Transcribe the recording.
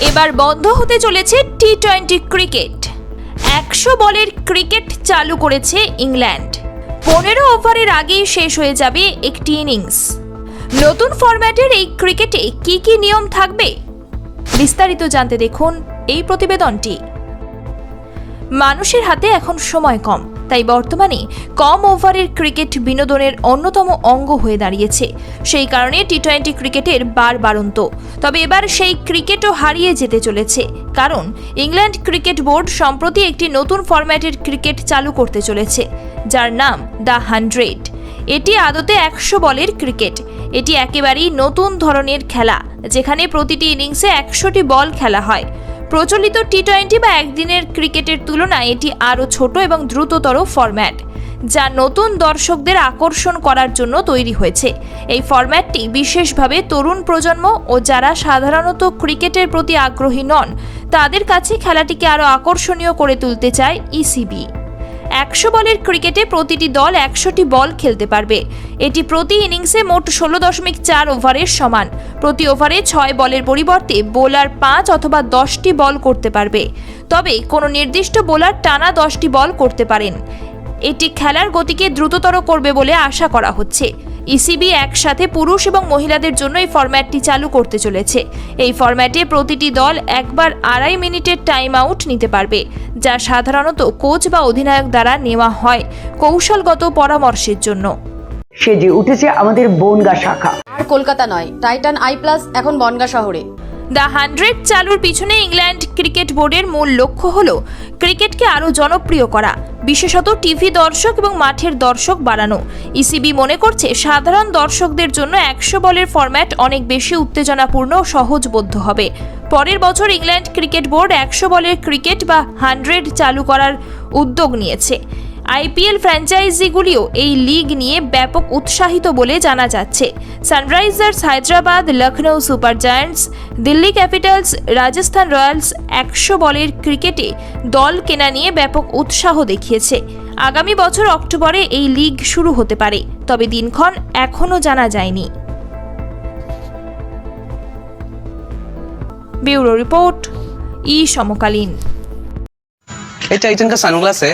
এবার বন্ধ হতে চলেছে টি টোয়েন্টি ক্রিকেট। একশো বলের ক্রিকেট চালু করেছে ইংল্যান্ড। পনেরো ওভারের আগেই শেষ হয়ে যাবে একটি ইনিংস। নতুন ফরম্যাটের এই ক্রিকেটে কি কি নিয়ম থাকবে? বিস্তারিত জানতে দেখুন এই প্রতিবেদনটি। মানুষের হাতে এখন সময় কম। তাই বর্তমানে কম ওভারের ক্রিকেট বিনোদনের অন্যতম অঙ্গ হয়ে দাঁড়িয়েছে। সেই কারণে টি টোয়েন্টি ক্রিকেটের বার বারন্ত। তবে এবার সেই ক্রিকেটও হারিয়ে যেতে চলেছে। কারণ ইংল্যান্ড ক্রিকেট বোর্ড সম্প্রতি একটি নতুন ফরম্যাটের ক্রিকেট চালু করতে চলেছে, যার নাম দ্য হান্ড্রেড। এটি আদতে একশো বলের ক্রিকেট। এটি একেবারেই নতুন ধরনের খেলা, যেখানে প্রতিটি ইনিংসে একশোটি বল খেলা হয়। প্রচলিত টি টোয়েন্টি বা একদিনের ক্রিকেটের তুলনায় এটি আরও ছোট এবং দ্রুততর ফরম্যাট যা নতুন দর্শকদের আকর্ষণ করার জন্য তৈরি হয়েছে। এই ফরম্যাটটি বিশেষভাবে তরুণ প্রজন্ম ও যারা সাধারণত ক্রিকেটের প্রতি আগ্রহী নন, তাদের কাছে খেলাটিকে আরও আকর্ষণীয় করে তুলতে চায় ইসিবি একশো বলের ক্রিকেটে প্রতিটি দল একশোটি বল খেলতে পারবে। এটি প্রতি ইনিংসে মোট ষোলো দশমিক চার ওভারের সমান। প্রতি ওভারে ছয় বলের পরিবর্তে বোলার পাঁচ অথবা দশটি বল করতে পারবে। তবে কোনো নির্দিষ্ট বোলার টানা দশটি বল করতে পারেন। এটি খেলার গতিকে দ্রুততর করবে বলে আশা করা হচ্ছে। ইসিবি একসাথে পুরুষ এবং মহিলাদের জন্য এই ফরম্যাটটি চালু করতে চলেছে। এই ফরম্যাটে প্রতিটি দল একবার আড়াই মিনিটের টাইম আউট নিতে পারবে যা সাধারণত কোচ বা অধিনায়ক দ্বারা নেওয়া হয় কৌশলগত পরামর্শের জন্য। সেজে উঠেছে আমাদের বনগা শাখা। আর কলকাতা নয় টাইটান আই প্লাস এখন বনগা শহরে। দ্য হান্ড্রেড চালুর পিছনে ইংল্যান্ড ক্রিকেট বোর্ডের মূল লক্ষ্য হল ক্রিকেটকে আরও জনপ্রিয় করা, বিশেষত টিভি দর্শক এবং মাঠের দর্শক বাড়ানো। ইসিবি মনে করছে, সাধারণ দর্শকদের জন্য একশো বলের ফরম্যাট অনেক বেশি উত্তেজনাপূর্ণ ও সহজবোধ্য হবে। পরের বছর ইংল্যান্ড ক্রিকেট বোর্ড একশো বলের ক্রিকেট বা হান্ড্রেড চালু করার উদ্যোগ নিয়েছে। আইপিএল ফ্র্যাঞ্চাইজিগুলিও এই লিগ নিয়ে ব্যাপক উৎসাহিত বলে জানা যাচ্ছে Sunrisers Hyderabad Lucknow super giants Delhi capitals Rajasthan royals একশো বলের ক্রিকেটে দল কেনা নিয়ে ব্যাপক উৎসাহ দেখিয়েছে আগামী বছর অক্টোবরে এই লিগ শুরু হতে পারে তবে দিনক্ষণ এখনও জানা যায়নি ব্যুরো রিপোর্ট ই সমকালীন ये टाइटन का सनग्लास है